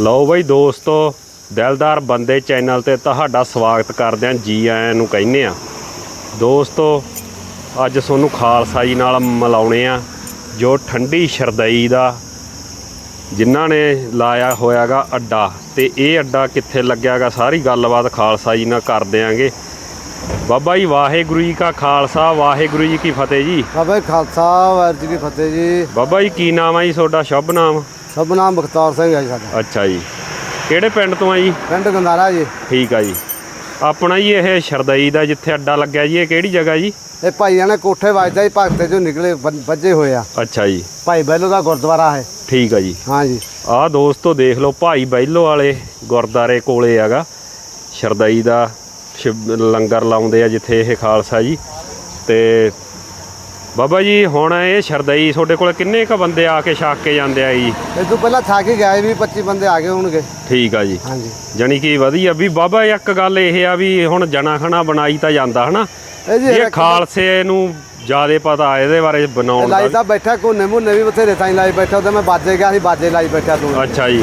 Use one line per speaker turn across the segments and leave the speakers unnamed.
ਲਓ ਬਈ ਦੋਸਤੋ ਦਿਲਦਾਰ ਬੰਦੇ ਚੈਨਲ ਤੇ ਤੁਹਾਡਾ ਸਵਾਗਤ ਕਰਦੇ ਹਾਂ ਜੀ ਆਇਆਂ ਨੂੰ ਕਹਿੰਨੇ ਆ ਦੋਸਤੋ ਅੱਜ ਤੁਹਾਨੂੰ ਖਾਲਸਾ ਜੀ ਨਾਲ ਮਿਲਾਉਣੇ ਆ ਜੋ ਠੰਡੀ ਸ਼ਰਦਈ ਦਾ ਜਿਨ੍ਹਾਂ ਨੇ ਲਾਇਆ ਹੋਇਆਗਾ ਅੱਡਾ। ਤੇ ਇਹ ਅੱਡਾ ਕਿੱਥੇ ਲੱਗਿਆਗਾ ਸਾਰੀ ਗੱਲਬਾਤ ਖਾਲਸਾ ਜੀ ਨਾਲ ਕਰ ਦਿਆਂਗੇ ਬਾਬਾ ਜੀ ਵਾਹਿਗੁਰੂ ਜੀ ਕਾ ਖਾਲਸਾ ਵਾਹਿਗੁਰੂ ਜੀ ਕੀ ਫਤਿਹ ਜੀ।
ਬਾਬਾ ਜੀ ਖਾਲਸਾ ਵਾਹਿਗੁਰੂ ਜੀ ਕੀ ਫਤਿਹ ਜੀ।
ਬਾਬਾ ਜੀ ਕੀ ਨਾਮ ਆ ਜੀ ਤੁਹਾਡਾ? ਸ਼ੁਭ ਨਾਮ।
ਸਭ ਨਾਮ ਬਖਤੌਰ ਸਿੰਘ ਹੈ ਜੀ ਸਾਡਾ।
ਅੱਛਾ ਜੀ। ਕਿਹੜੇ ਪਿੰਡ ਤੋਂ ਆ ਜੀ?
ਪਿੰਡ ਗੰਦਾਰਾ ਜੀ।
ਠੀਕ ਆ ਜੀ। ਆਪਣਾ ਜੀ ਇਹ ਸ਼ਰਦਈ ਦਾ ਜਿੱਥੇ ਅੱਡਾ ਲੱਗਿਆ ਜੀ ਇਹ ਕਿਹੜੀ ਜਗ੍ਹਾ ਜੀ?
ਇਹ ਭਾਈਆਂ ਨੇ ਕੋਠੇ ਵੱਜਦਾ ਹੀ ਭਗਤੇ ਚੋਂ ਨਿਕਲੇ ਵੱਜ- ਵੱਜੇ ਹੋਏ ਆ।
ਅੱਛਾ ਜੀ।
ਭਾਈ ਬੈਲੋ ਦਾ ਗੁਰਦੁਆਰਾ ਹੈ।
ਠੀਕ ਆ ਜੀ।
ਹਾਂ ਜੀ।
ਆਹ ਦੋਸਤੋ ਦੇਖ ਲਓ ਭਾਈ ਬੈਲੋ ਵਾਲੇ ਗੁਰਦਾਰੇ ਕੋਲੇ ਹੈਗਾ। ਸ਼ਰਦਈ ਦਾ ਸ਼ਿਵ- ਲੰਗਰ ਲਾਉਂਦੇ ਆ ਜਿੱਥੇ ਇਹ ਖਾਲਸਾ ਜੀ। ਤੇ ਬਾਬਾ ਜੀ ਹੁਣ ਇਹ ਸ਼ਰਦਈ ਤੁਹਾਡੇ ਕੋਲ ਕਿੰਨੇ ਕ ਬੰਦੇ ਆ ਕੇ ਛਕ ਕੇ ਜਾਂਦੇ ਆ ਜੀ?
ਇਹ ਤੋਂ ਪਹਿਲਾਂ ਥਾ ਕੇ ਗਏ ਵੀ 25 ਬੰਦੇ ਆ ਗਏ ਹੋਣਗੇ।
ਠੀਕ ਆ ਜੀ।
ਹਾਂ ਜੀ
ਜਾਣੀ ਕਿ ਵਧੀਆ ਵੀ ਬਾਬਾ ਇੱਕ ਗੱਲ ਇਹ ਆ ਵੀ ਹੁਣ ਜਣਾ ਖਣਾ ਬਣਾਈ ਤਾਂ ਜਾਂਦਾ ਹਨਾ?
ਇਹ ਜੀ
ਇਹ ਖਾਲਸੇ ਨੂੰ ਜਿਆਦੇ ਪਤਾ ਇਹਦੇ ਬਾਰੇ ਬਣਾਉਣ
ਲਾਈ
ਦਾ
ਤਾਂ ਬੈਠਾ ਕੋਨੇ ਮੁੰਨੇ ਵੀ ਬਥੇਰੇ ਤਾਂ ਲਾਈ ਬੈਠਾ ਉਹਦੇ ਮੈਂ ਬਾਜੇ ਗਿਆ ਸੀ ਬਾਜੇ ਲਾਈ ਬੈਠਾ ਤੂੰ।
ਅੱਛਾ ਜੀ।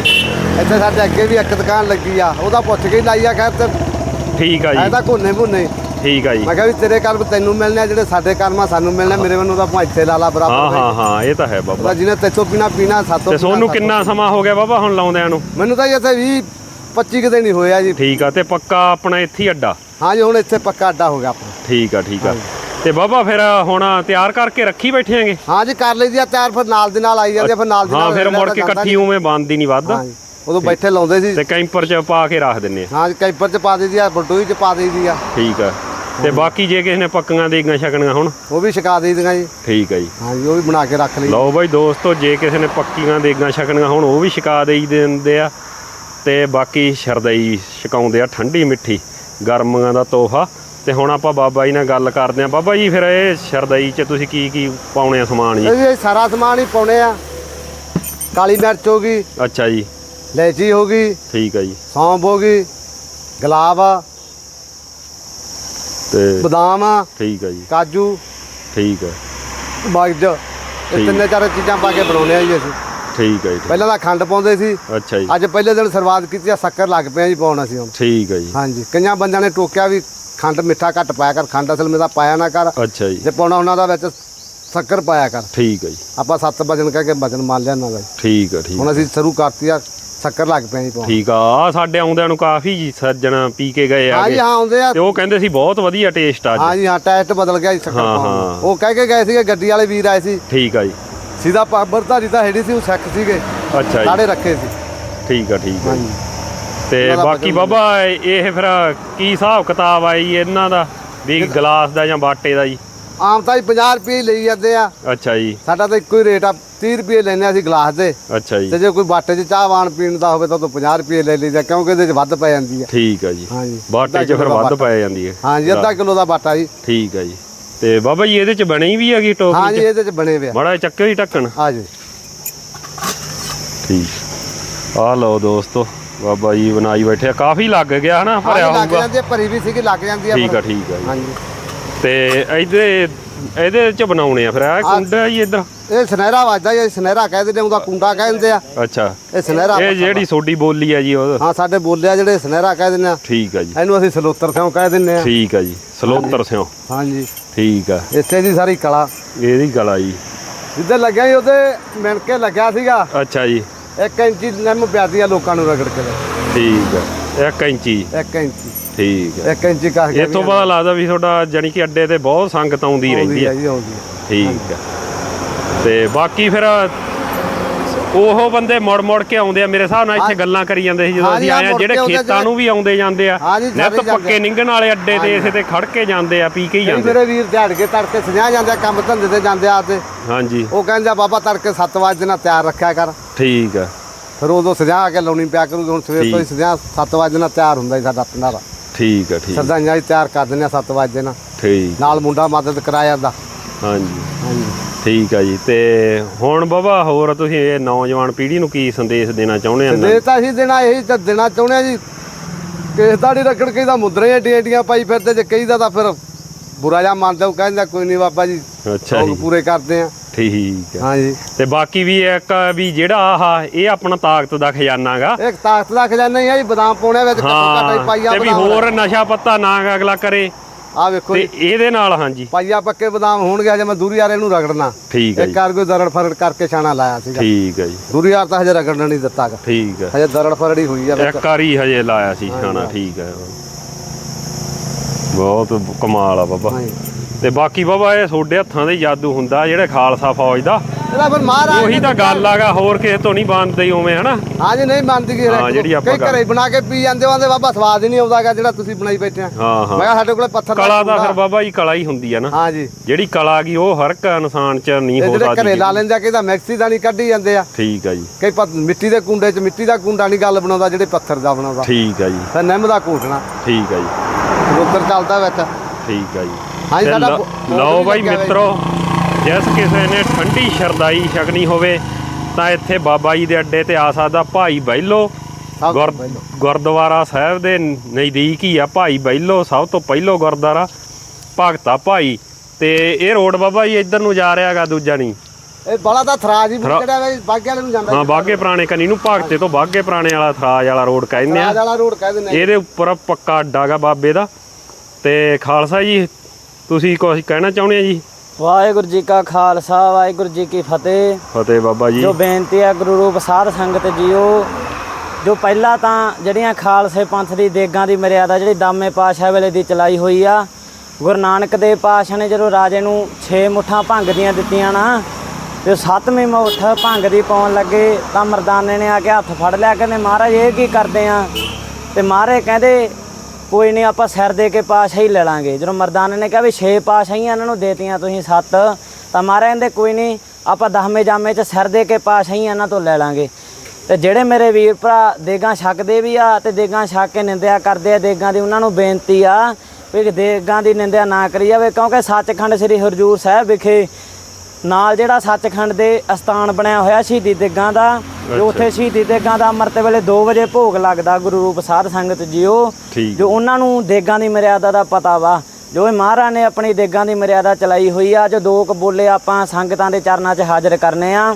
ਇੱਥੇ ਸਾਡੇ ਅੱਗੇ ਵੀ ਇੱਕ ਦੁਕਾਨ ਲੱਗੀ ਆ ਉਹਦਾ ਪੁੱਛ ਕੇ ਹੀ ਲਾਈ ਆ ਖੈਰ ਤੇ
ਠੀਕ ਆ ਜੀ।
ਤਾਂ ਕੋਨੇ ਮੁੰਨੇ
ਠੀਕ ਆ ਜੀ।
ਮੈਂ ਕਿਹਾ ਵੀ ਤੇਰੇ ਕਰਮ ਤੈਨੂੰ ਮਿਲਣੇ ਆ ਜਿਹੜੇ ਸਾਡੇ ਕਰਮਾਂ ਸਾਨੂੰ ਮਿਲਣੇ ਮੇਰੇ ਵੱਲੋਂ ਤਾਂ ਭਾਂ ਇੱਥੇ ਲਾ ਲਾ
ਹਾਂ
ਬਰਾਬਰ
ਹਾਂ ਹਾਂ ਇਹ ਤਾਂ ਹੈ ਬਾਬਾ।
ਉਹਦਾ ਜਿਹਨੇ ਤੇਥੋਂ ਪੀਣਾ ਪੀਣਾ ਸਾਤੋਂ
ਤੇ ਸੋਨੂੰ ਕਿੰਨਾ ਸਮਾਂ ਹੋ ਗਿਆ ਬਾਬਾ ਹੁਣ ਲਾਉਂਦਿਆਂ ਨੂੰ?
ਮੈਨੂੰ ਤਾਂ ਜੀ ਇੱਥੇ 20 25 ਕੁ ਦਿਨ ਹੀ ਹੋਇਆ ਜੀ।
ਠੀਕ ਆ ਤੇ ਪੱਕਾ ਆਪਣਾ ਇੱਥੇ ਹੀ ਅੱਡਾ?
ਹਾਂ ਜੀ ਹੁਣ ਇੱਥੇ ਪੱਕਾ ਅੱਡਾ ਹੋ ਗਿਆ ਆਪਣਾ।
ਠੀਕ ਆ ਠੀਕ ਆ। ਤੇ ਬਾਬਾ ਫਿਰ ਹੁਣ ਤਿਆਰ ਕਰਕੇ ਰੱਖੀ ਬੈਠੇਾਂਗੇ
ਹਾਂ ਜੀ ਕਰ ਲਈਦੀ ਆ ਤਿਆਰ ਫਿਰ ਨਾਲ ਦੀ ਨਾਲ ਆਈ ਜਾਂਦੇ ਆ, ਫਿਰ ਨਾਲ ਦੀ
ਹਾਂ
ਨਾਲ
ਫਿਰ ਮੁੜ ਕੇ ਇਕੱਠੀ ਉਵੇਂ ਬੰਦ ਹੀ ਨਹੀਂ ਵੱਧ।
ਹਾਂ ਜੀ ਉਦੋਂ ਬੈਠੇ ਲਾਉਂਦੇ ਸੀ।
ਤੇ ਕੈਂਪਰ ਚ ਪਾ ਕੇ ਰੱਖ ਦਿੰਨੇ ਆ।
ਹਾਂ ਜੀ ਕੈਂਪਰ ਚ ਪਾ ਦਈਦੀ ਆ ਬਲਟੋਈ ਚ ਪਾ ਦਈਦੀ ਆ।
ਠੀਕ ਆ। ਤੇ ਬਾਕੀ ਜੇ ਕਿਸੇ ਨੇ ਪੱਕੀਆਂ ਦੇਗੀਆਂ ਛਕਣੀਆਂ ਹੁਣ
ਉਹ ਵੀ ਛਕਾ ਦਈਦੀਆਂ ਜੀ।
ਠੀਕ ਜੀ।
ਹਾਂ ਜੀ ਉਹ ਵੀ ਬਣਾ ਕੇ ਰੱਖ ਲਈ।
ਲਓ ਬਾਈ ਦੋਸਤੋ ਜੇ ਕਿਸੇ ਨੇ ਪੱਕੀਆਂ ਦੇਗਾਂ ਛਕਣੀਆਂ ਹੁਣ ਉਹ ਵੀ ਛਕਾ ਦੇਈ ਦਿੰਦੇ ਆ। ਤੇ ਬਾਕੀ ਸ਼ਰਦਈ ਛਕਾਉਂਦੇ ਆ ਠੰਡੀ ਮਿੱਠੀ ਗਰਮੀਆਂ ਦਾ ਤੋਹਫਾ। ਤੇ ਹੁਣ ਆਪਾਂ ਬਾਬਾ ਜੀ ਨਾਲ ਗੱਲ ਕਰਦੇ ਆ। ਬਾਬਾ ਜੀ ਫਿਰ ਇਹ ਸ਼ਰਦਈ ਚ ਤੁਸੀਂ ਕੀ ਕੀ ਪਾਉਣੇ ਆ ਸਮਾਨ ਜੀ?
ਇਹ ਸਾਰਾ ਸਮਾਨ ਹੀ ਪਾਉਣੇ ਆ। ਕਾਲੀ ਮਿਰਚ ਹੋ ਗਈ
ਅੱਛਾ ਜੀ।
ਲੈਚੀ ਹੋ ਗਈ
ਠੀਕ ਆ ਜੀ।
ਸੌਂਫ ਹੋ ਗਈ ਗੁਲਾਬ ਆ।
ਤੇ
ਬਦਾਮ ਆ
ਠੀਕ ਆ ਜੀ।
ਕਾਜੂ
ਠੀਕ ਆ।
ਮਗਜ ਇਹ। ਤਿੰਨੇ ਚਾਰ ਚੀਜ਼ਾਂ ਪਾ ਕੇ ਬਣਾਉਣੇ ਆ ਜੀ ਅਸੀਂ।
ਠੀਕ ਆ ਜੀ
ਪਹਿਲਾਂ ਤਾਂ ਖੰਡ ਪਾਉਂਦੇ ਸੀ।
ਅੱਛਾ ਜੀ।
ਅੱਜ ਪਹਿਲੇ ਦਿਨ ਸ਼ੁਰੂਆਤ ਕੀਤੀ ਆ ਸ਼ੱਕਰ ਲੱਗ ਪਿਆ ਜੀ ਪਾਉਣਾ ਸੀ ਹੁਣ।
ਠੀਕ ਆ ਜੀ।
ਹਾਂਜੀ। ਕਈਆਂ ਬੰਦਿਆਂ ਨੇ ਟੋਕਿਆ ਵੀ ਖੰਡ ਮਿੱਠਾ ਘੱਟ ਪਾਇਆ ਕਰ ਖੰਡ ਅਸਲ ਮੇਰਾ ਪਾਇਆ ਨਾ ਕਰ।
ਅੱਛਾ ਜੀ।
ਜੇ ਪਾਉਣਾ ਉਹਨਾਂ ਦਾ ਵਿੱਚ ਸ਼ੱਕਰ ਪਾਇਆ ਕਰ।
ਠੀਕ ਆ ਜੀ।
ਆਪਾਂ ਸੱਤ ਵਜਨ ਕਹਿ ਕੇ ਵਜਨ ਮੰਨ ਲਿਆ ਉਹਨਾਂ ਦਾ। ਜੀ।
ਠੀਕ ਆ ਠੀਕ
ਹੁਣ ਅਸੀਂ ਸ਼ੁਰੂ ਕਰਤੀ ਆ ਸ਼ੱਕਰ ਲੱਗ ਪਿਆ ਜੀ ਪਾਉਣ
ਠੀਕ ਆ ਸਾਡੇ ਆਉਂਦਿਆਂ ਨੂੰ ਕਾਫੀ ਜੀ ਸੱਜਣ ਪੀ ਕੇ ਗਏ
ਹਾਂ ਜੀ
ਆ
ਹਾਂ ਆਉਂਦੇ ਆ।
ਤੇ ਉਹ ਕਹਿੰਦੇ ਸੀ ਬਹੁਤ ਵਧੀਆ ਟੇਸਟ ਆ
ਹਾਂ ਜੀ ਹਾਂ ਟੈਸਟ ਬਦਲ ਗਿਆ ਜੀ ਸ਼ੱਕਰ
ਹਾਂ,
ਪਾਉਣ ਦਾ।
ਹਾਂ।
ਉਹ ਕਹਿ ਕੇ ਗਏ ਸੀਗੇ ਗੱਡੀ ਵਾਲੇ ਵੀਰ ਆਏ ਸੀ।
ਠੀਕ ਆ ਜੀ।
ਸਿੱਧਾ ਪਾਬਰਧਾਰੀ ਤਾਂ ਹੈਡੀ ਸੀ ਉਹ ਸਿੱਖ ਸੀਗੇ।
ਅੱਛਾ ਜੀ।
ਸਾਡੇ ਰੱਖੇ ਸੀ।
ਠੀਕ ਆ ਠੀਕ ਆ।
ਹਾਂਜੀ।
ਤੇ
ਉਹਨਾਂ ਦਾ
ਬਾਕੀ ਬਾਬਾ ਇਹ ਫਿਰ ਕੀ ਹਿਸਾਬ ਕਿਤਾਬ ਆਈ ਇਹਨਾਂ ਦਾ? ਵੀ ਗਲਾਸ ਦਾ ਜਾਂ ਬਾਟੇ ਦਾ ਜੀ?
ਆਮ ਤਾਂ ਜੀ 50 ਰੁਪਏ ਹੀ ਲਈ ਜਾਂਦੇ ਆ।
ਅੱਛਾ ਜੀ।
ਸਾਡਾ ਤਾਂ ਇੱਕੋ ਹੀ ਰੇਟ ਆ 30 ਰੁਪਏ ਆ ਅਸੀਂ ਗਲਾਸ ਦੇ।
ਅੱਛਾ ਜੀ।
ਤੇ ਜੇ ਕੋਈ ਬਾਟੇ 'ਚ ਚਾਹ ਵਾਣ ਪੀਣ ਦਾ ਹੋਵੇ ਤਾਂ ਉਹ ਤੋਂ 50 ਰੁਪਏ ਲੈ ਲਈਦਾ ਕਿਉਂਕਿ ਇਹਦੇ 'ਚ ਵੱਧ ਪੈ ਜਾਂਦੀ ਆ।
ਠੀਕ ਆ ਜੀ।
ਹਾਂਜੀ।
ਬਾਟੇ 'ਚ ਫਿਰ ਵੱਧ ਪੈ ਜਾਂਦੀ ਹੈ
ਹਾਂਜੀ ਅੱਧਾ ਕਿਲੋ ਦਾ ਬਾਟਾ ਜੀ।
ਠੀਕ ਆ ਜੀ। ਤੇ ਬਾਬਾ ਜੀ ਇਹਦੇ 'ਚ ਬਣੀ ਵੀ ਹੈਗੀ ਟੋਕਰੀ
ਹਾਂਜੀ
'ਚ
ਇਹਦੇ 'ਚ ਬਣੇ ਆ।
ਮੜਾ ਚੱਕਿਓ ਹੀ ਢੱਕਣ।
ਆ ਜੀ।
ਠੀਕ। ਆ ਲਓ ਦੋਸਤੋ ਬਾਬਾ ਜੀ ਬਣਾਈ ਬੈਠੇ ਆ। ਕਾਫੀ ਲੱਗ ਗਿਆ ਹਨਾ ਭਰਿਆ
ਹਾਂਜੀ ਲੱਗ
ਹੋਊਗਾ।
ਜਾਂਦੀ ਭਰੀ ਵੀ ਸੀਗੀ ਲੱਗ ਜਾਂਦੀ ਆ
ਠੀਕ ਆ। ਠੀਕ ਆ ਜੀ।
ਹਾਂਜੀ।
ਤੇ ਇਹਦੇ ਇਹਦੇ 'ਚ ਬਣਾਉਣੇ ਆ ਫਿਰ ਆ ਕੁੰਡਾ ਜੀ ਇੱਧਰ
ਇਹ ਸੁਨਹਿਰਾ ਵੱਜਦਾ ਜੀ ਸੁਨਹਿਰਾ ਕਹਿ ਦਿੰਦੇ ਉਹਦਾ ਕੁੰਡਾ ਕਹਿ ਦਿੰਦੇ ਆ।
ਅੱਛਾ।
ਇਹ ਸੁਨਹਿਰਾ
ਇਹ ਜਿਹੜੀ ਸੋਡੀ ਬੋਲੀ ਆ ਜੀ ਉਹ।
ਹਾਂ ਸਾਡੇ ਬੋਲਿਆ ਜਿਹੜੇ ਸੁਨਹਿਰਾ ਕਹਿ ਦਿੰਦੇ ਆ।
ਠੀਕ ਆ ਜੀ।
ਇਹਨੂੰ ਅਸੀਂ ਸਲੋਤਰ ਸਿਉਂ ਕਹਿ ਦਿੰਦੇ ਆ।
ਠੀਕ ਆ ਜੀ ਸਲੋਤਰ ਸਿਓ
ਹਾਂਜੀ।
ਠੀਕ ਆ।
ਇੱਥੇ ਦੀ ਸਾਰੀ ਕਲਾ।
ਇਹਦੀ ਗਲਾ ਜੀ।
ਜਿੱਦੇ ਲੱਗਿਆ ਸੀ ਉਹਦੇ ਮਿਣ ਕੇ ਲੱਗਿਆ ਸੀਗਾ।
ਅੱਛਾ ਜੀ।
ਇੱਕ ਇੰਚੀ ਨਿੰਮ ਪਿਆਦੀ ਆ ਲੋਕਾਂ ਨੂੰ ਰਗੜ ਕੇ।
ਠੀਕ ਆ। ਇੱਕ ਇੰਚੀ।
ਇੱਕ ਇੰਚੀ।
ਠੀਕ ਆ
ਇੱਕ ਇੰਚੀ ਕਾ
ਇਹ ਤੋਂ ਬਾਅਦ ਲੱਗਦਾ ਵੀ ਤੁਹਾਡਾ ਜਾਨੀ ਕਿ ਅੱਡੇ ਤੇ ਬਹੁਤ ਸੰਗਤ ਆਉਂਦੀ ਰਹਿੰਦੀ ਆ ਠੀਕ ਆ ਤੇ ਬਾਕੀ ਫਿਰ ਉਹ ਬੰਦੇ ਮੁੜ ਮੁੜ ਕੇ ਆਉਂਦੇ ਆ ਮੇਰੇ ਹਿਸਾਬ ਨਾਲ ਇੱਥੇ ਗੱਲਾਂ ਕਰੀ ਜਾਂਦੇ ਸੀ ਜਦੋਂ ਅਸੀਂ ਆਏ ਆ ਜਿਹੜੇ ਖੇਤਾਂ ਨੂੰ ਵੀ ਆਉਂਦੇ ਜਾਂਦੇ ਆ ਨਿੱਤ ਪੱਕੇ ਨਿੰਗਣ ਵਾਲੇ ਅੱਡੇ ਤੇ ਇਸੇ ਤੇ ਖੜ ਕੇ ਜਾਂਦੇ ਆ ਪੀ ਕੇ ਹੀ ਜਾਂਦੇ
ਮੇਰੇ ਵੀਰ ਦਿਹਾੜ ਕੇ ਤੜਕੇ ਸੁਨਿਆ ਜਾਂਦੇ ਆ, ਕੰਮ ਧੰਦੇ ਤੇ ਜਾਂਦੇ ਆ ਤੇ
ਹਾਂਜੀ।
ਉਹ ਕਹਿੰਦਾ ਬਾਬਾ ਤੜਕੇ 7 ਵਜੇ ਨਾਲ ਤਿਆਰ ਰੱਖਿਆ ਕਰ।
ਠੀਕ ਆ
ਫਿਰ ਉਦੋਂ ਆ ਕੇ ਲਾਉਣੀ ਪਿਆ ਕਰੂ ਹੁਣ ਸਵੇਰ ਤੋਂ ਹੀ ਸੁਨਿਆ 7 ਵਜੇ ਨਾਲ ਤਿਆਰ ਹੁੰਦਾ ਜੀ ਸਾਡਾ ਪਿੰਡਾਂ ਦਾ
ਠੀਕ ਆ ਠੀਕ
ਸਰਦਾਈਆਂ ਹੀ ਤਿਆਰ ਕਰ ਦਿੰਦੇ ਆ 7 ਵਜੇ ਨਾਲ
ਠੀਕ
ਨਾਲ ਮੁੰਡਾ ਮਦਦ ਕਰਾ ਜਾਂਦਾ।
ਹਾਂਜੀ।
ਹਾਂਜੀ।
ਠੀਕ ਆ ਜੀ ਤੇ ਹੁਣ ਬਾਬਾ ਹੋਰ ਤੁਸੀਂ ਇਹ ਨੌਜਵਾਨ ਪੀੜ੍ਹੀ ਨੂੰ ਕੀ ਸੰਦੇਸ਼ ਦੇਣਾ ਚਾਹੁੰਦੇ ਆ
ਦੇ ਤਾਂ ਅਸੀਂ ਦੇਣਾ ਇਹੀ ਤਾਂ ਦੇਣਾ ਚਾਹੁੰਦੇ ਆ ਜੀ। ਕਿਸ ਦਾ ਨਹੀਂ ਰੱਖਣ ਕਈ ਦਾ ਮੁੰਦਰੇ ਏਡੀਆਂ ਏਡੀਆਂ ਪਾਈ ਫਿਰਦੇ ਜੇ ਕਈ ਦਾ ਤਾਂ ਫਿਰ ਬੁਰਾ ਜਾਂ ਮੰਨਦਾ ਉਹ ਕਹਿੰਦਾ ਕੋਈ ਨਹੀਂ ਬਾਬਾ ਜੀ
ਅੱਛਾ ਜੀ।
ਪੂਰੇ ਕਰਦੇ ਆ।
ਠੀਕ ਹੈ।
ਹਾਂਜੀ।
ਤੇ ਬਾਕੀ ਵੀ ਇੱਕ ਵੀ ਜਿਹੜਾ ਆਹ ਇਹ ਆਪਣਾ ਤਾਕਤ ਦਾ ਖਜ਼ਾਨਾਗਾ
ਇੱਕ ਤਾਕਤ ਦਾ ਖਜ਼ਾਨਾ ਹੀ ਆ ਜੀ ਬਦਾਮ ਪਾਉਣੇ ਵਿੱਚ ਘੱਟ
ਹਾਂ
ਪਾਈਆ
ਤੇ ਵੀ
ਬਦਾਮ।
ਹੋਰ ਨਸ਼ਾ ਪੱਤਾ ਨਾ ਅਗਲਾ ਕਰੇ।
ਆ ਵੇਖੋ
ਤੇ
ਜੀ।
ਇਹਦੇ ਨਾਲ ਹਾਂਜੀ।
ਪਾਈਆ ਪੱਕੇ ਬਦਾਮ ਹੋਣਗੇ ਹਜੇ ਮੈਂ ਦੂਰੀ ਯਾਰ ਇਹਨੂੰ ਰਗੜਨਾ।
ਠੀਕ ਹੈ
ਇੱਕ
ਜੀ।
ਕਾਰ ਕੋਈ ਦਰੜ ਫਰੜ ਕਰਕੇ ਛਾਣਾ ਲਾਇਆ ਸੀਗਾ।
ਠੀਕ ਹੈ ਜੀ।
ਦੂਰੀ ਯਾਰ ਤਾਂ ਹਜੇ ਰਗੜਨਾ ਨਹੀਂ ਦਿੱਤਾਗਾ।
ਠੀਕ ਹੈ।
ਹਜੇ ਦਰੜ ਫਰੜੀ ਹੋਈ ਆ ਵਿੱਚ।
ਇੱਕ ਵਾਰੀ ਹਜੇ ਲਾਇਆ ਸੀ ਖਾਣਾ ਠੀਕ ਹੈ। ਬਹੁਤ ਕਮਾਲ ਆ ਬਾਬਾ।
ਹਾਂਜੀ।
ਤੇ ਬਾਕੀ ਬਾਬਾ ਇਹ ਤੁਹਾਡੇ ਹੱਥਾਂ ਦੇ ਜਾਦੂ ਹੁੰਦਾ ਜਿਹੜੇ ਖਾਲਸਾ ਫੌਜ ਦਾ।
ਇਹਦਾ ਫਿਰ ਮਹਾਰਾਜ
ਉਹੀ ਤਾਂ ਗੱਲ ਆਗਾ ਹੋਰ ਕਿਸੇ ਤੋਂ ਨਹੀਂ ਬਣਦੇ ਉਵੇਂ ਹਨਾ?
ਹਾਂਜੀ ਨਹੀਂ ਮੰਨਦੀ ਕਿ
ਹਾਂ, ਜਿਹੜੀ ਆਪਾਂ
ਕਈ ਘਰੇ ਬਣਾ ਕੇ ਪੀ ਜਾਂਦੇ ਵਾਂਦੇ ਬਾਬਾ ਸਵਾਦ ਹੀ ਨਹੀਂ ਆਉਂਦਾਗਾ ਜਿਹੜਾ ਤੁਸੀਂ ਬਣਾਈ ਬੈਠੇ ਆ।
ਹਾਂ
ਮੈਂ
ਹਾਂ
ਕਿਹਾ ਸਾਡੇ ਕੋਲੇ ਪੱਥਰ ਦਾ
ਕਲਾ ਦਾ। ਫਿਰ ਬਾਬਾ ਜੀ ਕਲਾ ਹੀ ਹੁੰਦੀ ਆ ਨਾ।
ਹਾਂਜੀ
ਜਿਹੜੀ ਕਲਾ ਗਈ ਉਹ ਹਰ ਇੱਕ ਇਨਸਾਨ ਚ ਨਹੀਂ
ਇਹ
ਹੋ
ਜਿਹੜੇ ਘਰੇ
ਸਕਦੀ
ਲਾ ਲੈਂਦੇ ਆ ਕਿਦਾ ਮੈਕਸੀ ਦਾ ਨਹੀਂ ਕੱਢੀ ਜਾਂਦੇ ਆ।
ਠੀਕ ਆ ਜੀ।
ਕਈ ਪਤ ਮਿੱਟੀ ਦੇ ਕੁੰਡੇ 'ਚ ਮਿੱਟੀ ਦਾ ਕੁੰਡਾ ਨਹੀਂ ਗੱਲ ਬਣਾਉਂਦਾ ਜਿਹੜੇ ਪੱਥਰ ਦਾ ਬਣਾਉਂਦਾ।
ਠੀਕ ਆ ਜੀ।
ਫਿਰ ਨਿੰਮ ਦਾ ਘੂਟਣਾ।
ਠੀਕ ਆ ਜੀ।
ਉੱਧਰ ਚੱਲਦਾ ਵਿੱਚ।
ਠੀਕ ਆ ਜੀ।
ਹਾਂਜੀ, ਸਾਡਾ ਬੋ-
ਲਓ ਬਾਈ
ਵੀ ਲੱਗਿਆ ਹੋਇਆ
ਮਿੱਤਰੋ ਜਿਸ ਕਿਸੇ ਨੇ ਠੰਡੀ ਸ਼ਰਦਾਈ ਛਕਣੀ ਹੋਵੇ ਤਾਂ ਇੱਥੇ ਬਾਬਾ ਜੀ ਦੇ ਅੱਡੇ ਤੇ ਆ ਸਕਦਾ ਭਾਈ ਬੈਲੋ।
ਤੋਂ
ਗੁਰ-
ਪਹਿਲਾਂ।
ਗੁਰਦੁਆਰਾ ਸਾਹਿਬ ਦੇ ਨਜ਼ਦੀਕ ਹੀ ਆ ਭਾਈ ਬੈਲੋ ਸਭ ਤੋਂ ਪਹਿਲੋ ਗੁਰਦੁਆਰਾ। ਭਗਤਾ ਭਾਈ। ਤੇ ਇਹ ਰੋਡ ਬਾਬਾ ਜੀ ਇੱਧਰ ਨੂੰ ਜਾ ਰਿਹਾਗਾ ਦੂਜਾ ਨਹੀਂ।
ਇਹ ਬੜਾ ਤਾਂ ਥਰਾਜ ਹੀ ਜਿਹੜਾ ਵੇ ਬਾਗੇ ਵਾਲੇ ਨੂੰ ਜਾਂਦਾ
ਹਾਂ ਬਾਗੇ ਪੁਰਾਣੇ ਕਨੀ ਨੂੰ ਭਗਤੇ ਤੋਂ ਬਾਗੇ ਪੁਰਾਣੇ ਵਾਲਾ ਥਰਾਜ ਵਾਲਾ ਰੋਡ ਕਹਿੰਦੇ ਆ।
ਥਰਾਜ ਵਾਲਾ ਰੋਡ ਕਹਿ ਦਿੰਦੇ ਆ।
ਇਹਦੇ ਉੱਪਰ ਪੱਕਾ ਅੱਡਾ ਗਾ ਬਾਬੇ ਦਾ। ਤੇ ਖਾਲਸਾ ਜੀ ਤੁਸੀਂ ਕੁਝ ਕਹਿਣਾ ਚਾਹੁੰਦੇ ਆ ਜੀ?
ਵਾਹਿਗੁਰੂ ਜੀ ਕਾ ਖਾਲਸਾ ਵਾਹਿਗੁਰੂ ਜੀ ਕੀ ਫਤਿਹ।
ਫਤਿਹ ਬਾਬਾ ਜੀ।
ਜੋ ਬੇਨਤੀ ਹੈ ਗੁਰੂ ਰੂਪ ਸਾਧ ਸੰਗਤ ਜੀਓ ਜੋ ਪਹਿਲਾਂ ਤਾਂ ਜਿਹੜੀਆਂ ਖਾਲਸੇ ਪੰਥ ਦੀ ਦੇਗਾਂ ਦੀ ਮਰਿਆਦਾ ਜਿਹੜੀ ਦਾਮੇ ਪਾਸ਼ਾ ਵੇਲੇ ਦੀ ਚਲਾਈ ਹੋਈ ਆ ਗੁਰੂ ਨਾਨਕ ਦੇਵ ਪਾਸ਼ਾ ਨੇ ਜਦੋਂ ਰਾਜੇ ਨੂੰ 6 ਮੁੱਠਾਂ ਭੰਗ ਦੀਆਂ ਦਿੱਤੀਆਂ ਨਾ ਤੇ ਸੱਤਵੀਂ ਮੁੱਠ ਭੰਗ ਦੀ ਪਾਉਣ ਲੱਗੇ ਤਾਂ ਮਰਦਾਨੇ ਨੇ ਆ ਕੇ ਹੱਥ ਫੜ ਲਿਆ, ਕਹਿੰਦੇ, ਮਹਾਰਾਜ, ਇਹ ਕੀ ਕਰਦੇ ਆ? ਤੇ ਮਹਾਰਾਜ ਕਹਿੰਦੇ, ਕੋਈ ਨਹੀਂ, ਆਪਾਂ ਸਿਰ ਦੇ ਕੇ ਪਾਸ਼ਾ ਹੀ ਲੈ ਲਾਂਗੇ। ਜਦੋਂ ਮਰਦਾਨੇ ਨੇ ਕਿਹਾ ਵੀ 6 ਪਾਸ਼ਾਹੀਆਂ ਇਹਨਾਂ ਨੂੰ ਦੇਤੀਆਂ ਤੁਸੀਂ 7 ਤਾਂ ਮਹਾਰਾਜ ਕਹਿੰਦੇ, ਕੋਈ ਨਹੀਂ, ਆਪਾਂ ਦਸਵੇਂ ਜਾਮੇ 'ਚ ਸਿਰ ਦੇ ਕੇ ਪਾਸ਼ਾਹੀਆਂ ਇਹਨਾਂ ਤੋਂ ਲੈ ਲਾਂਗੇ। ਤੇ ਜਿਹੜੇ ਮੇਰੇ ਵੀਰ ਭਰਾ ਦੇਗਾਂ ਛਕਦੇ ਵੀ ਆ ਤੇ ਦੇਗਾਂ ਛਕ ਕੇ ਨਿੰਦਿਆ ਕਰਦੇ ਆ, ਦੇਗਾਂ ਦੀ ਉਹਨਾਂ ਨੂੰ ਬੇਨਤੀ ਆ ਵੀ ਦੇਗਾਂ ਦੀ ਨਿੰਦਿਆ ਨਾ ਕਰੀ ਜਾਵੇ, ਕਿਉਂਕਿ ਸੱਚਖੰਡ ਸ੍ਰੀ ਹਰਜੂਰ ਸਾਹਿਬ ਵਿਖੇ ਨਾਲ ਜਿਹੜਾ ਸੱਚਖੰਡ ਦੇ ਅਸਥਾਨ ਬਣਿਆ ਹੋਇਆ ਸ਼ਹੀਦੀ ਦੇਗਾਂ ਦਾ ਤੇ ਉੱਥੇ ਸ਼ਹੀਦੀ ਦੇਗਾਂ ਦਾ ਅੰਮ੍ਰਿਤ ਵੇਲੇ 2 ਵਜੇ ਭੋਗ ਲੱਗਦਾ ਗੁਰੂ ਰੂਪ ਸਾਧ ਸੰਗਤ ਜੀਓ। ਜੋ ਉਹਨਾਂ ਨੂੰ ਦੇਗਾਂ ਦੀ ਮਰਿਆਦਾ ਦਾ ਪਤਾ ਵਾ। ਜੋ ਇਹ ਮਹਾਰਾਜ ਨੇ ਆਪਣੀ ਦੇਗਾਂ ਦੀ ਮਰਿਆਦਾ ਚਲਾਈ ਹੋਈ ਆ ਜੋ ਦੋ ਕਬੂਲੇ ਆਪਾਂ ਸੰਗਤਾਂ ਦੇ ਚਰਨਾਂ 'ਚ ਹਾਜ਼ਰ ਕਰਨੇ ਆ।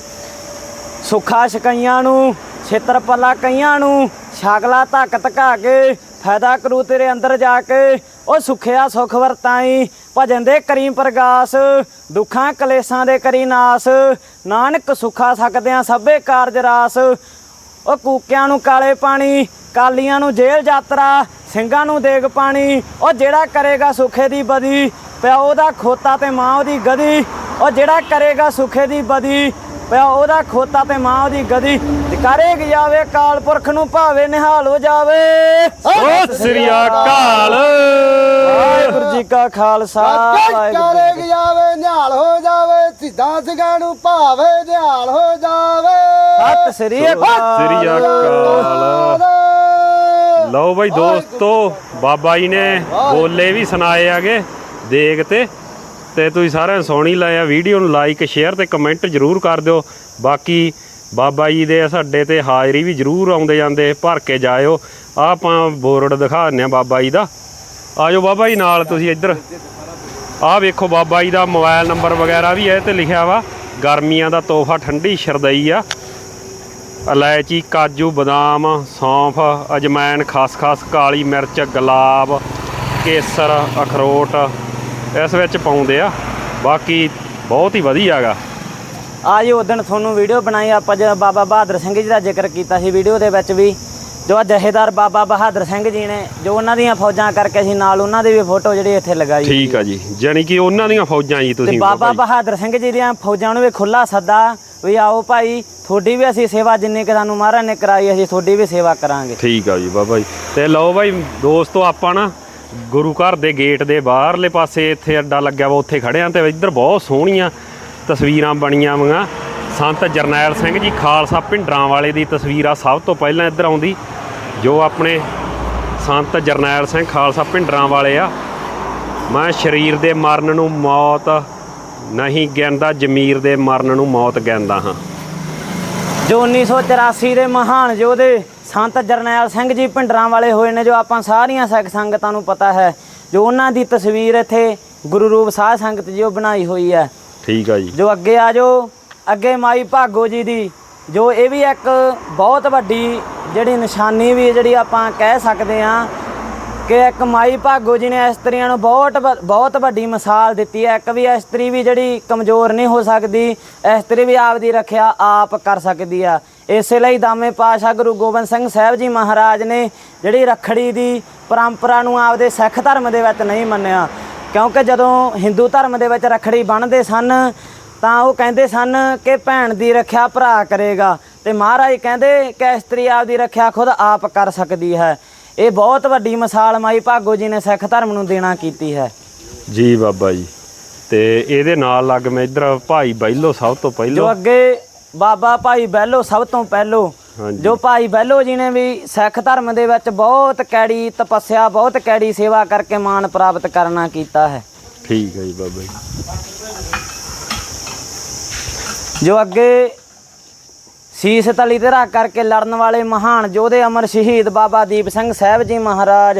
ਸੁੱਖਾ ਸ਼ਕਈਆਂ ਨੂੰ ਛੇਤਰ ਪੱਲਾ ਕਈਆਂ ਨੂੰ ਛਾਗਲਾ ਧੱਕ ਧਕਾ ਕੇ ਫਾਇਦਾ ਕਰੂ ਤੇਰੇ ਅੰਦਰ ਜਾ ਕੇ। ਉਹ ਸੁਖਿਆ ਸੁਖ ਵਰਤਾਈ, ਭਜਨ ਦੇ ਕਰੀ ਪ੍ਰਗਾਸ, ਦੁੱਖਾਂ ਕਲੇਸ਼ਾਂ ਦੇ ਕਰੀ ਨਾਸ। ਨਾਨਕ ਸੁਖਾ ਸਕਦਿਆਂ ਸਭੇ ਕਾਰਜ ਰਾਸ। ਉਹ ਕੂਕਿਆਂ ਨੂੰ ਕਾਲੇ ਪਾਣੀ, ਕਾਲੀਆਂ ਨੂੰ ਜੇਲ ਯਾਤਰਾ, ਸਿੰਘਾਂ ਨੂੰ ਦੇਗ ਪਾਣੀ। ਉਹ ਜਿਹੜਾ ਕਰੇਗਾ ਸੁਖੇ ਦੀ ਬਦੀ ਪਿਆ ਉਹਦਾ ਖੋਤਾ ਤੇ ਮਾਂ ਉਹਦੀ ਗਦੀ। ਉਹ ਜਿਹੜਾ ਕਰੇਗਾ ਸੁਖੇ ਦੀ ਬਦੀ ਪਿਆ ਉਹਦਾ ਖੋਤਾ ਤੇ ਮਾਂ ਉਹਦੀ ਗਦੀ ਜਾਵੇ ਕਾਲ ਪੁਰਖ ਨੂੰ ਭਾਵੇ ਨਿਹਾਲ ਹੋ ਜਾਵੇ।
ਸਤਿ ਸ੍ਰੀ ਅਕਾਲ।
ਵਾਹਿਗੁਰੂ ਜੀ ਕਾ ਖਾਲਸਾ
ਕਰੇਗ ਜਾਵੇ ਨਿਹਾਲ ਹੋ ਜਾਵੇ ਸਿੱਧਾ ਸਿੰਘਾਂ ਨੂੰ ਭਾਵੇ ਨਿਹਾਲ ਹੋ ਜਾਵੇ।
ਸਤਿ ਸ੍ਰੀ ਅਕਾਲ
ਸ੍ਰੀ ਅਕਾਲ। ਲਓ ਬਾਈ ਦੋਸਤੋ ਬਾਬਾ ਜੀ ਨੇ ਬੋਲੇ ਵੀ ਸੁਣਾਏ ਆਗੇ ਦੇਖ ਤੇ। ਤੇ ਤੁਸੀਂ ਸਾਰਿਆਂ ਨੂੰ ਸੋਹਣੀ ਲਾਇਆ। ਵੀਡੀਓ ਨੂੰ ਲਾਈਕ ਸ਼ੇਅਰ ਤੇ ਕਮੈਂਟ ਜਰੂਰ ਕਰ ਦਿਓ। ਬਾਕੀ ਬਾਬਾ ਜੀ ਦੇ ਸਾਡੇ ਤੇ ਹਾਜ਼ਰੀ ਵੀ ਜਰੂਰ ਆਉਂਦੇ ਜਾਂਦੇ, ਭਰ ਕੇ ਜਾਇਓ। ਆਹ ਆਪਾਂ ਬੋਰਡ ਦਿਖਾ ਦਿੰਦੇ ਆ ਬਾਬਾ ਜੀ ਦਾ। ਆਜੋ ਬਾਬਾ ਜੀ ਨਾਲ ਤੁਸੀਂ ਇੱਧਰ। ਆਹ ਵੇਖੋ ਬਾਬਾ ਜੀ ਦਾ ਮੋਬਾਈਲ ਨੰਬਰ ਵਗੈਰਾ ਵੀ ਇਹ ਤੇ ਲਿਖਿਆ ਵਾ। ਗਰਮੀਆਂ ਦਾ ਤੋਹਫਾ ਠੰਡੀ ਸ਼ਰਦਈ ਆ। ਇਲਾਇਚੀ, ਕਾਜੂ, ਬਦਾਮ, ਸੌਂਫ, ਅਜਮੈਨ, ਖਸਖਸ ਕਾਲੀ ਮਿਰਚ, ਗੁਲਾਬ, ਕੇਸਰ, ਅਖਰੋਟ ਇਸ ਵਿੱਚ ਪਾਉਂਦੇ ਆ। ਬਾਕੀ ਬਹੁਤ ਹੀ ਵਧੀਆ ਹੈਗਾ।
ਆ ਜੀ ਉਦੋਂ ਤੁਹਾਨੂੰ ਵੀਡੀਓ ਬਣਾਈ। ਆਪਾਂ ਜਿਹੜਾ ਬਾਬਾ ਬਹਾਦਰ ਸਿੰਘ ਜੀ ਦਾ ਜ਼ਿਕਰ ਕੀਤਾ ਸੀ ਵੀਡੀਓ ਦੇ ਵਿੱਚ ਵੀ। ਜੋ ਆਹ ਜਹੇਦਾਰ ਬਾਬਾ ਬਹਾਦਰ ਸਿੰਘ ਜੀ ਨੇ ਜੋ ਉਹਨਾਂ ਦੀਆਂ ਫੌਜਾਂ ਕਰਕੇ ਅਸੀਂ ਨਾਲ ਉਹਨਾਂ ਦੀ ਵੀ ਫੋਟੋ ਜਿਹੜੀ ਇੱਥੇ ਲਗਾਈ
ਠੀਕ ਆ ਜੀ। ਜਾਣੀ ਕਿ ਉਹਨਾਂ ਦੀਆਂ ਫੌਜਾਂ ਜੀ ਤੁਸੀਂ
ਬਾਬਾ। ਬਹਾਦਰ ਸਿੰਘ ਜੀ ਦੀਆਂ ਫੌਜਾਂ ਨੂੰ ਵੀ ਖੁੱਲਾ ਸੱਦਾ ਵੀ ਆਓ ਭਾਈ ਤੁਹਾਡੀ ਵੀ ਅਸੀਂ ਸੇਵਾ ਜਿੰਨੀ ਕਿ ਸਾਨੂੰ ਮਹਾਰਾਜ ਨੇ ਕਰਾਈ ਅਸੀਂ ਤੁਹਾਡੀ ਵੀ ਸੇਵਾ ਕਰਾਂਗੇ।
ਠੀਕ ਆ ਜੀ ਬਾਬਾ ਜੀ। ਤੇ ਲਓ ਬਾਈ ਦੋਸਤੋ ਆਪਾਂ ਨਾ ਗੁਰੂ ਘਰ ਦੇ ਗੇਟ ਦੇ ਬਾਹਰਲੇ ਪਾਸੇ ਇੱਥੇ ਅੱਡਾ ਲੱਗਿਆ ਵਾ, ਉੱਥੇ ਖੜੇ ਆਂ ਤੇ ਇੱਧਰ ਬਹੁਤ ਸੋਹਣੀਆਂ ਤਸਵੀਰਾਂ ਬਣੀਆਂ ਵੀਆਂ ਸੰਤ ਜਰਨੈਲ ਸਿੰਘ ਜੀ ਖਾਲਸਾ ਭਿੰਡਰਾਂ ਵਾਲੇ ਦੀ ਤਸਵੀਰ ਆ, ਸਭ ਤੋਂ ਪਹਿਲਾਂ ਇੱਧਰ ਆਉਂਦੀ। ਜੋ ਆਪਣੇ ਸੰਤ ਜਰਨੈਲ ਸਿੰਘ ਖਾਲਸਾ ਭਿੰਡਰਾਂ ਵਾਲੇ ਆ। ਮੈਂ ਸਰੀਰ ਦੇ ਮਰਨ ਨੂੰ ਮੌਤ ਨਹੀਂ ਗਿਣਦਾ, ਜ਼ਮੀਰ ਦੇ ਮਰਨ ਨੂੰ ਮੌਤ ਗਿਣਦਾ ਹਾਂ।
ਜੋ 1984 ਦੇ ਮਹਾਨ ਯੋਧੇ ਸੰਤ ਜਰਨੈਲ ਸਿੰਘ ਜੀ ਭਿੰਡਰਾਂ ਵਾਲੇ ਹੋਏ ਨੇ ਜੋ ਆਪਾਂ ਸਾਰੀਆਂ ਸਿੱਖ ਸੰਗਤਾਂ ਨੂੰ ਪਤਾ ਹੈ ਜੋ ਉਹਨਾਂ ਦੀ ਤਸਵੀਰ ਇੱਥੇ ਗੁਰੂ ਰੂਪ ਸਾਧ ਸੰਗਤ ਜੀ ਉਹ ਬਣਾਈ ਹੋਈ ਹੈ।
ਠੀਕ ਆ ਜੀ।
ਜੋ ਅੱਗੇ ਆ ਜੋ ਅੱਗੇ ਮਾਈ ਭਾਗੋ ਜੀ ਦੀ ਜੋ ਇਹ ਵੀ ਇੱਕ ਬਹੁਤ ਵੱਡੀ ਜਿਹੜੀ ਨਿਸ਼ਾਨੀ ਵੀ ਜਿਹੜੀ ਆਪਾਂ ਕਹਿ ਸਕਦੇ ਆ ਕਿ ਇੱਕ ਮਾਈ ਭਾਗੋ ਜੀ ਨੇ ਇਸਤਰੀਆਂ ਨੂੰ ਬਹੁਤ ਵ- ਬਹੁਤ ਵੱਡੀ ਮਿਸਾਲ ਦਿੱਤੀ ਹੈ। ਇੱਕ ਵੀ ਇਸਤਰੀ ਵੀ ਜਿਹੜੀ ਕਮਜ਼ੋਰ ਨਹੀਂ ਹੋ ਸਕਦੀ, ਇਸਤਰੀ ਵੀ ਆਪਦੀ ਰੱਖਿਆ ਆਪ ਕਰ ਸਕਦੀ ਆ। ਇਸੇ ਲਈ ਦਾਮੇ ਪਾਸ਼ਾ ਗੁਰੂ ਗੋਬਿੰਦ ਸਿੰਘ ਸਾਹਿਬ ਜੀ ਮਹਾਰਾਜ ਨੇ ਜਿਹੜੀ ਰੱਖੜੀ ਦੀ ਪਰੰਪਰਾ ਨੂੰ ਆਪਦੇ ਸਿੱਖ ਧਰਮ ਦੇ ਵਿੱਚ ਨਹੀਂ ਮੰਨਿਆ। ਕਿਉਂਕਿ ਜਦੋਂ ਹਿੰਦੂ ਧਰਮ ਦੇ ਵਿੱਚ ਰੱਖੜੀ ਬੰਨ੍ਹਦੇ ਸਨ, ਤਾਂ ਉਹ ਕਹਿੰਦੇ ਸਨ ਕਿ ਭੈਣ ਦੀ ਰੱਖਿਆ ਭਰਾ ਕਰੇਗਾ। ਤੇ ਮਹਾਰਾਜ ਕਹਿੰਦੇ ਕਿ ਇਸਤਰੀ ਆਪਦੀ ਰੱਖਿਆ ਖੁਦ ਆਪ ਕਰ ਸਕਦੀ ਹੈ। ਇਹ ਬਹੁਤ ਵੱਡੀ ਮਿਸਾਲ ਮਾਈ ਭਾਗੋ ਜੀ ਨੇ ਸਿੱਖ ਧਰਮ ਨੂੰ ਦੇਣਾ ਕੀਤੀ ਹੈ।
ਜੀ ਬਾਬਾ ਜੀ। ਤੇ ਇਹਦੇ ਨਾਲ ਲੱਗ ਮੈਂ ਇੱਧਰ ਭਾਈ ਬੈਲੋ ਸਭ ਤੋਂ
ਜੋ
ਪਹਿਲਾਂ
ਅੱਗੇ ਬਾਬਾ ਭਾਈ ਬਹਿਲੋ ਸਭ ਤੋਂ ਪਹਿਲੋ। ਜੋ ਭਾਈ ਬਹਿਲੋ ਜੀ ਨੇ ਵੀ ਸਿੱਖ ਧਰਮ ਦੇ ਵਿੱਚ ਬਹੁਤ ਕੈੜੀ ਤਪੱਸਿਆ ਬਹੁਤ ਕੈੜੀ ਸੇਵਾ ਕਰਕੇ ਮਾਣ ਪ੍ਰਾਪਤ ਕਰਨਾ ਕੀਤਾ ਹੈ।
ਠੀਕ ਹੈ ਜੀ ਬਾਬਾ ਜੀ।
ਜੋ ਅੱਗੇ ਸੀਸ ਤਲੀ ਤੇ ਰੱਖ ਕਰਕੇ ਲੜਨ ਵਾਲੇ ਮਹਾਨ ਯੋਧੇ ਅਮਰ ਸ਼ਹੀਦ ਬਾਬਾ ਦੀਪ ਸਿੰਘ ਸਾਹਿਬ ਜੀ ਮਹਾਰਾਜ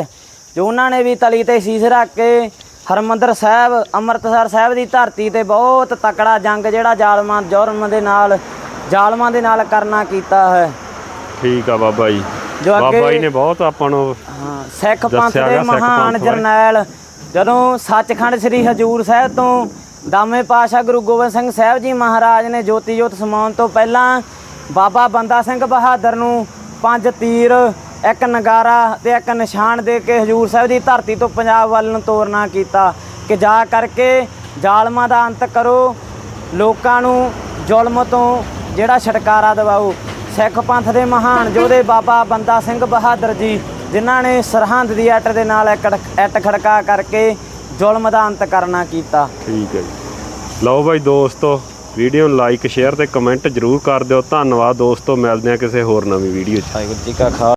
ਜੋ ਉਹਨਾਂ ਨੇ ਵੀ ਤਲੀ ਤੇ ਸੀਸ ਰੱਖ ਕੇ ਹਰਮੰਦਰ ਸਾਹਿਬ ਅੰਮ੍ਰਿਤਸਰ ਸਾਹਿਬ ਦੀ ਧਰਤੀ ਤੇ ਬਹੁਤ ਤਕੜਾ ਜੰਗ ਜਿਹੜਾ ਜ਼ਾਲਮਾਂ ਜੁਰਮ ਦੇ ਨਾਲ ਜ਼ਾਲਮਾਂ ਦੇ ਨਾਲ ਕਰਨਾ ਕੀਤਾ ਹੈ
ਠੀਕ ਆ ਬਾਬਾ ਜੀ ਬਾਬਾ ਜੀ ਨੇ ਬਹੁਤ ਆਪਾਂ ਨੂੰ
ਹਾਂ ਸਿੱਖ ਪੰਥ ਦੇ ਮਹਾਨ। ਜਰਨੈਲ ਜਦੋਂ ਸੱਚਖੰਡ ਸ੍ਰੀ ਹਜੂਰ ਸਾਹਿਬ ਤੋਂ ਦਾਮੇ ਪਾਸ਼ਾ ਗੁਰੂ ਗੋਬਿੰਦ ਸਿੰਘ ਸਾਹਿਬ ਜੀ ਮਹਾਰਾਜ ਨੇ ਜੋਤੀ ਜੋਤ ਸਮਾਉਣ ਤੋਂ ਪਹਿਲਾਂ ਬਾਬਾ ਬੰਦਾ ਸਿੰਘ ਬਹਾਦਰ ਨੂੰ ਪੰਜ ਤੀਰ, ਇੱਕ ਨਗਾਰਾ ਤੇ ਇੱਕ ਨਿਸ਼ਾਨ ਦੇ ਕੇ ਹਜੂਰ ਸਾਹਿਬ ਦੀ ਧਰਤੀ ਤੋਂ ਪੰਜਾਬ ਵੱਲ ਨੂੰ ਤੋਰਨਾ ਕੀਤਾ ਕਿ ਜਾ ਕਰਕੇ ਜ਼ਾਲਮਾਂ ਦਾ ਅੰਤ ਕਰੋ, ਲੋਕਾਂ ਨੂੰ ਜ਼ੁਲਮ ਤੋਂ ਜਿਹੜਾ ਛੁਟਕਾਰਾ ਦਿਵਾਓ। ਸਿੱਖ ਪੰਥ ਦੇ ਮਹਾਨ ਯੋਧੇ ਬਾਬਾ ਬੰਦਾ ਸਿੰਘ ਬਹਾਦਰ ਜੀ, ਜਿਨ੍ਹਾਂ ਨੇ ਸਰਹੰਦ ਦੀ ਅੱਟ ਦੇ ਨਾਲ ਇੱਕ ਇੱਟ ਖੜਕਾ ਕਰਕੇ ਜ਼ੁਲਮ ਦਾ ਅੰਤ ਕਰਨਾ ਕੀਤਾ।
ਠੀਕ ਹੈ ਜੀ। ਲਓ ਬਾਈ ਦੋਸਤੋ ਵੀਡੀਓ ਨੂੰ ਲਾਈਕ, ਸ਼ੇਅਰ ਤੇ ਕਮੈਂਟ ਜਰੂਰ ਕਰ ਦਿਓ। ਧੰਨਵਾਦ ਦੋਸਤੋ, ਮਿਲਦੇ ਆ ਕਿਸੇ ਹੋਰ ਨਵੀਂ ਵੀਡੀਓ 'ਚ।
ਵਾਹਿਗੁਰੂ ਜੀ ਕਾ ਖਾਲਸਾ।